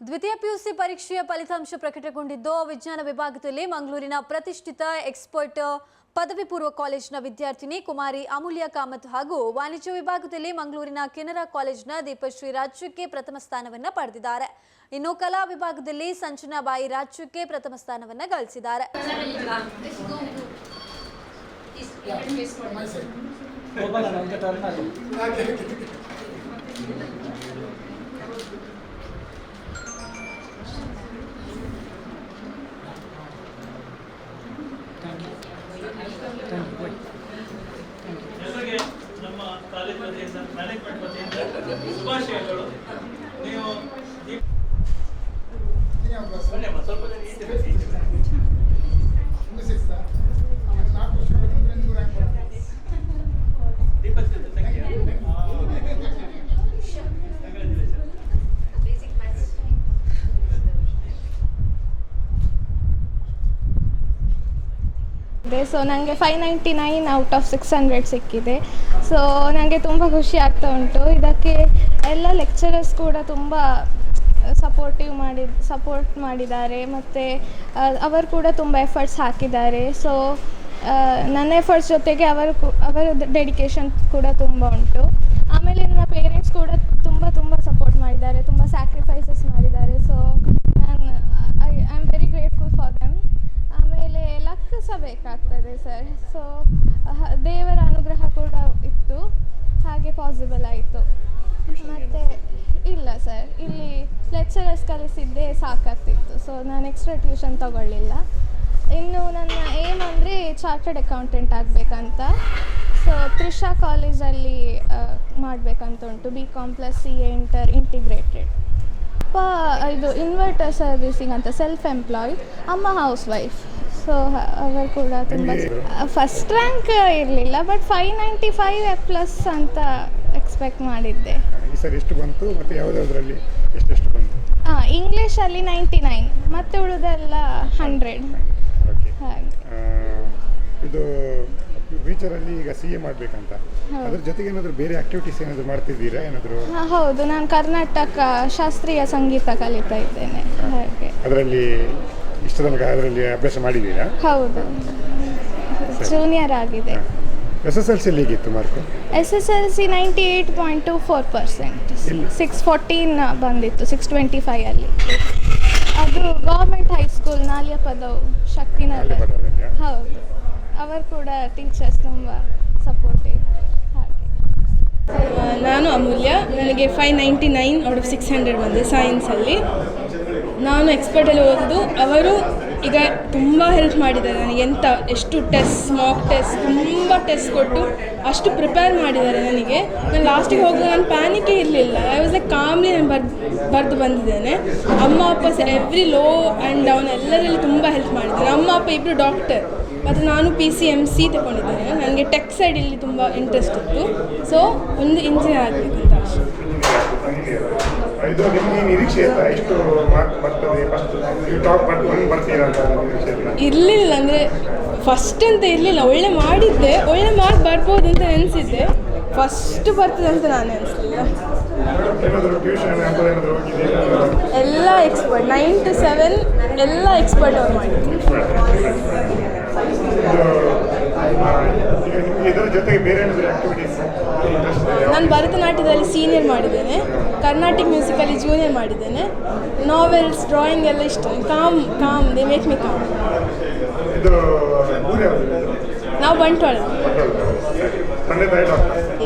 ದ್ವಿತೀಯ ಪಿಯುಸಿ ಪರೀಕ್ಷೆಯ ಫಲಿತಾಂಶ ಪ್ರಕಟಗೊಂಡಿದ್ದು ವಿಜ್ಞಾನ ವಿಭಾಗದಲ್ಲಿ ಮಂಗಳೂರಿನ ಪ್ರತಿಷ್ಠಿತ ಎಕ್ಸ್ಪರ್ಟ್ ಪದವಿ ಪೂರ್ವ ಕಾಲೇಜಿನ ವಿದ್ಯಾರ್ಥಿನಿ ಕುಮಾರಿ ಅಮೂಲ್ಯ ಕಾಮತ್ ಹಾಗೂ ವಾಣಿಜ್ಯ ವಿಭಾಗದಲ್ಲಿ ಮಂಗಳೂರಿನ ಕೆನರಾ ಕಾಲೇಜಿನ ದೀಪಶ್ರೀ ರಾಜ್ಯಕ್ಕೆ ಪ್ರಥಮ ಸ್ಥಾನವನ್ನು ಪಡೆದಿದ್ದಾರೆ. ಇನ್ನು ಕಲಾ ವಿಭಾಗದಲ್ಲಿ ಸಂಜನಾ ಬಾಯಿ ರಾಜ್ಯಕ್ಕೆ ಪ್ರಥಮ ಸ್ಥಾನವನ್ನು ಗಳಿಸಿದ್ದಾರೆ. ಕಾಲೇಜ್ ವತಿಯಿಂದ ಮ್ಯಾನೇಜ್ಮೆಂಟ್ ವತಿಯಿಂದ ಶುಭಾಶಯಗಳು. ನೀವು ಸ್ವಲ್ಪ ಇದೆ. ಸೊ ನನಗೆ five ninety nine out of six hundred ಸಿಕ್ಕಿದೆ. ಸೊ ನನಗೆ ತುಂಬ ಖುಷಿ ಆಗ್ತಾ ಉಂಟು. ಇದಕ್ಕೆ ಎಲ್ಲ ಲೆಕ್ಚರರ್ಸ್ ಕೂಡ ತುಂಬ ಸಪೋರ್ಟಿವ್ ಮಾಡಿ ಸಪೋರ್ಟ್ ಮಾಡಿದ್ದಾರೆ. ಮತ್ತು ಅವರು ಕೂಡ ತುಂಬ ಎಫರ್ಟ್ಸ್ ಹಾಕಿದ್ದಾರೆ. ಸೊ ನನ್ನ ಎಫರ್ಟ್ಸ್ ಜೊತೆಗೆ ಅವರು ಅವರ ಡೆಡಿಕೇಶನ್ ಕೂಡ ತುಂಬ ಉಂಟು. ಆಮೇಲೆ ನನ್ನ ಪೇರೆಂಟ್ಸ್ ಕೂಡ ತುಂಬ ತುಂಬ ಸಪೋರ್ಟ್ ಮಾಡಿದ್ದಾರೆ. ತುಂಬ ಸ್ಯಾಕ್ರಿಫೈಸಸ್ ಮಾಡಿದ್ದಾರೆ ಸೊ ನಾನು I am very grateful for them ಆಮೇಲೆ ಬೇಕಾಗ್ತದೆ ಸರ್ ಸೊ ದೇವರ ಅನುಗ್ರಹ ಕೂಡ ಇತ್ತು. ಹಾಗೆ ಪಾಸಿಬಲ್ ಆಯಿತು. ಮತ್ತು ಇಲ್ಲ ಸರ್ ಇಲ್ಲಿ ಲೆಕ್ಚರರ್ಸ್ ಕಲಿಸಿದ್ದೇ ಸಾಕಾಗ್ತಿತ್ತು. ಸೊ ನಾನು ಎಕ್ಸ್ಟ್ರಾ ಟ್ಯೂಷನ್ ತಗೊಳ್ಳಿಲ್ಲ. ಇನ್ನು ನನ್ನ ಏಮ್ ಅಂದರೆ ಚಾರ್ಟರ್ಡ್ ಅಕೌಂಟೆಂಟ್ ಆಗಬೇಕಂತ. ಸೊ ತ್ರಿಷಾ ಕಾಲೇಜಲ್ಲಿ ಮಾಡಬೇಕಂತ ಉಂಟು B com plus C A inter integrated ಅಪ್ಪ ಇದು ಇನ್ವರ್ಟರ್ ಸರ್ವಿಸಿಂಗ್ ಅಂತ ಸೆಲ್ಫ್ ಎಂಪ್ಲಾಯ್ಡ್ ಅಮ್ಮ ಹೌಸ್ ವೈಫ್ ಸೊ ಅವರು ಕೂಡ ತುಂಬ ಫಸ್ಟ್ ರ್ಯಾಂಕ್ ಇರಲಿಲ್ಲ but five ninety five plus ಅಂತ ಎಕ್ಸ್ಪೆಕ್ಟ್ ಮಾಡಿದ್ದೆ. ಸರಿ ಎಷ್ಟು ಬಂತು? ಮತ್ತು ಯಾವುದಾದ್ರಲ್ಲಿ ಎಷ್ಟೆಷ್ಟು ಬಂತು? ಹಾಂ ಇಂಗ್ಲೀಷಲ್ಲಿ ನೈಂಟಿ ನೈನ್ ಮತ್ತು ಉಳಿದೆಲ್ಲ ಹಂಡ್ರೆಡ್ ಹಾಗೆ. ಇದು ಫ್ಯೂಚರಲ್ಲಿ ಈಗ ಸಿ ಎ ಮಾಡಬೇಕಂತ. ಅದ್ರ ಜೊತೆಗೆ ಏನಾದರೂ ಬೇರೆ ಆಕ್ಟಿವಿಟೀಸ್ ಏನಾದರೂ ಮಾಡ್ತಿದ್ದೀರಾ? ಏನಾದರೂ? ಹಾಂ ಹೌದು. ನಾನು ಕರ್ನಾಟಕ ಶಾಸ್ತ್ರೀಯ ಸಂಗೀತ ಕಲಿತಾ ಇದ್ದೇನೆ. ಹಾಗೆ. ಅದರಲ್ಲಿ ಇಷ್ಟ ತನಕ ಅದರಲ್ಲಿ ಅಭ್ಯಾಸ ಮಾಡಿದ್ದೀರಾ? ಹೌದು. ಜೂನಿಯರ್ ಆಗಿದೆ. ಎಸ್ ಎಸ್ ಎಲ್ ಸಿ ಹೇಗಿತ್ತು mark S S L C ninety eight point two four percent? Six fourteen ಬಂದಿತ್ತು ಸಿಕ್ಸ್ ಟ್ವೆಂಟಿ ಫೈವಲ್ಲಿ ಅದು government high school Nalyapadavu Shaktinagar ಪದವಿಯಾ? ಹೌದು. ಅವರು ಕೂಡ ಟೀಚರ್ಸ್ ತುಂಬ ಸಪೋರ್ಟಿವ್ ನಾನು ಅಮೂಲ್ಯ. ನನಗೆ five ninety nine out of six hundred ಬಂದೆ ಸೈನ್ಸಲ್ಲಿ ನಾನು ಎಕ್ಸ್ಪರ್ಟಲ್ಲಿ ಓದಿದ್ದು, ಅವರು ಈಗ ತುಂಬ ಹೆಲ್ಪ್ ಮಾಡಿದ್ದಾರೆ ನನಗೆ. ಎಂಥ ಎಷ್ಟು ಟೆಸ್ಟ್ ಮಾಕ್ ಟೆಸ್ಟ್ ತುಂಬ ಟೆಸ್ಟ್ ಕೊಟ್ಟು ಅಷ್ಟು ಪ್ರಿಪೇರ್ ಮಾಡಿದ್ದಾರೆ ನನಗೆ. ನಾನು ಲಾಸ್ಟಿಗೆ ಹೋಗುವಾಗ ನಾನು ಪ್ಯಾನಿಕೇ ಇರಲಿಲ್ಲ. ಐ ವಾಸ್ ಲೈಕ್ ಕಾಮ್ಲಿ ನಾನು ಬರ್ದು, ಬರೆದು ಬಂದಿದ್ದೇನೆ. ಅಮ್ಮ, ಅಪ್ಪ ಎವ್ರಿ ಲೋ ಆ್ಯಂಡ್ ಡೌನ್ ಎಲ್ಲರಲ್ಲಿ ತುಂಬ ಹೆಲ್ಪ್ ಮಾಡಿದ್ದಾರೆ. ಅಮ್ಮ, ಅಪ್ಪ ಇಬ್ಬರು ಡಾಕ್ಟರ್ ಮತ್ತು ನಾನು ಪಿ ಸಿ ಎಂ ಸಿ ತಗೊಂಡಿದ್ದೇನೆ. ನನಗೆ ಟೆಕ್ ಸೈಡ್ ಇಲ್ಲಿ ತುಂಬ ಇಂಟ್ರೆಸ್ಟ್ ಇತ್ತು. ಸೊ ಒಂದು ಇಂಜಿನಿಯರ್ ಆಗಬೇಕಂತ ಅಷ್ಟೇ ಇದು ನಿಮಗೆ ನಿರೀಕ್ಷೆ ಇತ್ತಾ? ಎಷ್ಟು ಮಾರ್ಕ್ ಬರ್ತದೆ ಫಸ್ಟ್ ನೀವು ಟಾಪ್ ಬಂದು ಬರ್ತೀರಾ ಅಂತ ನಿರೀಕ್ಷೆ ಇತ್ತಾ? ಇರಲಿಲ್ಲ ಅಂದರೆ ಫಸ್ಟ್ ಅಂತ ಇರಲಿಲ್ಲ. ಒಳ್ಳೆ ಮಾಡಿದ್ದೆ. ಒಳ್ಳೆ ಮಾರ್ಕ್ ಬರ್ಬೋದು ಅಂತ ನೆನೆಸಿದ್ದೆ ಫಸ್ಟ್ ಬರ್ತದೆ ಅಂತ ನಾನು ಅನಿಸ್ಲಿಲ್ಲ ಎಲ್ಲ ಎಕ್ಸ್ಪರ್ಟ್ ನೈನ್ ಟು ಸೆವೆನ್ ಎಲ್ಲ ಎಕ್ಸ್ಪರ್ಟ್ ಅವ್ರು ಮಾಡಿದ್ರು. ನಿಮಗೆ ಇದರ ಜೊತೆಗೆ ಬೇರೆ ಏನಾದರೂ ಆಕ್ಟಿವಿಟೀಸ್ ಇಂಟ್ರೆಸ್ಟ್ ನಾನು ಭರತನಾಟ್ಯದಲ್ಲಿ ಸೀನಿಯರ್ ಮಾಡಿದ್ದೇನೆ. ಕರ್ನಾಟಿಕ್ ಮ್ಯೂಸಿಕಲ್ಲಿ ಜೂನಿಯರ್ ಮಾಡಿದ್ದೇನೆ. ನಾವೆಲ್ಸ್ ಡ್ರಾಯಿಂಗ್ ಎಲ್ಲ ಇಷ್ಟ. Calm calm they make me calm ನಾವು ಬಂಟ್ವಾಳ.